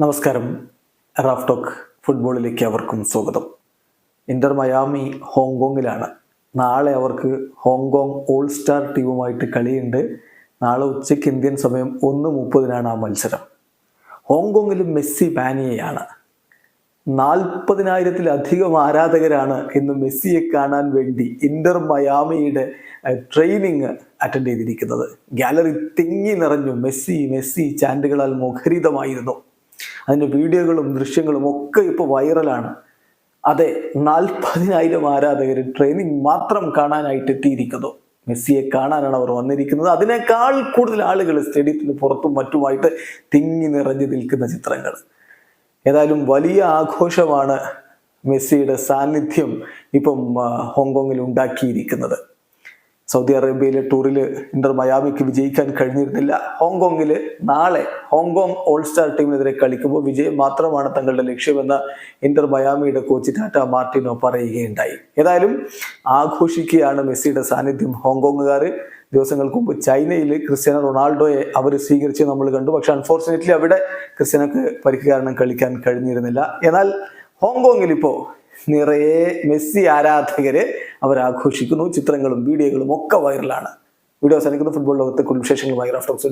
നമസ്കാരം. Raf talk ഫുട്ബോളിലേക്ക് അവർക്കും സ്വാഗതം. ഇന്റർ മയാമി ഹോങ്കോങ്ങിലാണ്. നാളെ അവർക്ക് ഹോങ്കോങ് ഓൾ സ്റ്റാർ ടീമുമായിട്ട് കളിയുണ്ട്. നാളെ ഉച്ചയ്ക്ക് ഇന്ത്യൻ സമയം ഒന്ന് മുപ്പതിനാണ് ആ മത്സരം. ഹോങ്കോങ്ങിൽ മെസ്സി പാനിയയാണ് നാൽപ്പതിനായിരത്തിലധികം ആരാധകരാണ് ഇന്ന് മെസ്സിയെ കാണാൻ വേണ്ടി ഇന്റർ മയാമിയുടെ ട്രെയിനിങ് അറ്റൻഡ് ചെയ്തിരിക്കുന്നത്. ഗാലറി തിങ്ങി നിറഞ്ഞു മെസ്സി മെസ്സി ചാൻഡുകളാൽ മുഖരിതമായിരുന്നു. അതിന്റെ വീഡിയോകളും ദൃശ്യങ്ങളും ഒക്കെ ഇപ്പോൾ വൈറലാണ്. അതെ നാൽപ്പതിനായിരം ആരാധകർ ട്രെയിനിങ് മാത്രം കാണാനായിട്ട് എത്തിയിരിക്കുന്നു. മെസ്സിയെ കാണാനാണ് അവർ വന്നിരിക്കുന്നത്. അതിനേക്കാൾ കൂടുതൽ ആളുകൾ സ്റ്റേഡിയത്തിന് പുറത്തും മറ്റുമായിട്ട് തിങ്ങി നിറഞ്ഞു നിൽക്കുന്ന ചിത്രങ്ങൾ. ഏതായാലും വലിയ ആഘോഷമാണ് മെസ്സിയുടെ സാന്നിധ്യം ഇപ്പം ഹോങ്കോങ്ങിൽ ഉണ്ടാക്കിയിരിക്കുന്നത്. സൗദി അറേബ്യയിലെ ടൂറിൽ ഇന്റർ മയാമിക്ക് വിജയിക്കാൻ കഴിഞ്ഞിരുന്നില്ല. ഹോങ്കോങ്ങിൽ നാളെ ഹോങ്കോങ് ഓൾ സ്റ്റാർ ടീമിനെതിരെ കളിക്കുമ്പോൾ വിജയം മാത്രമാണ് തങ്ങളുടെ ലക്ഷ്യമെന്ന് ഇന്റർ മയാമിയുടെ കോച്ച് ടാറ്റ മാർട്ടിനോ പറയുകയുണ്ടായി. ഏതായാലും ആഘോഷിക്കുകയാണ് മെസ്സിയുടെ സാന്നിധ്യം ഹോങ്കോങ്ങുകാർ. ദിവസങ്ങൾക്ക് മുമ്പ് ചൈനയിൽ ക്രിസ്ത്യാനോ റൊണാൾഡോയെ അവർ സ്വീകരിച്ച് നമ്മൾ കണ്ടു. പക്ഷെ അൺഫോർച്ചുനേറ്റ്ലി അവിടെ ക്രിസ്ത്യാനോക്ക് പരിക്ക് കാരണം കളിക്കാൻ കഴിഞ്ഞിരുന്നില്ല. എന്നാൽ ഹോങ്കോങ്ങിൽ ഇപ്പോൾ നിറയെ മെസ്സി ആരാധകരെ അവർ ആഘോഷിക്കുന്നു ചിത്രങ്ങളും വീഡിയോകളും ഒക്കെ വൈറലാണ് വീഡിയോ അവസാനിക്കുന്ന. ഫുട്ബോൾ ലോകത്തെ കുടുംബ വിശേഷങ്ങളുമായി റഫ്റ്റോക്സ്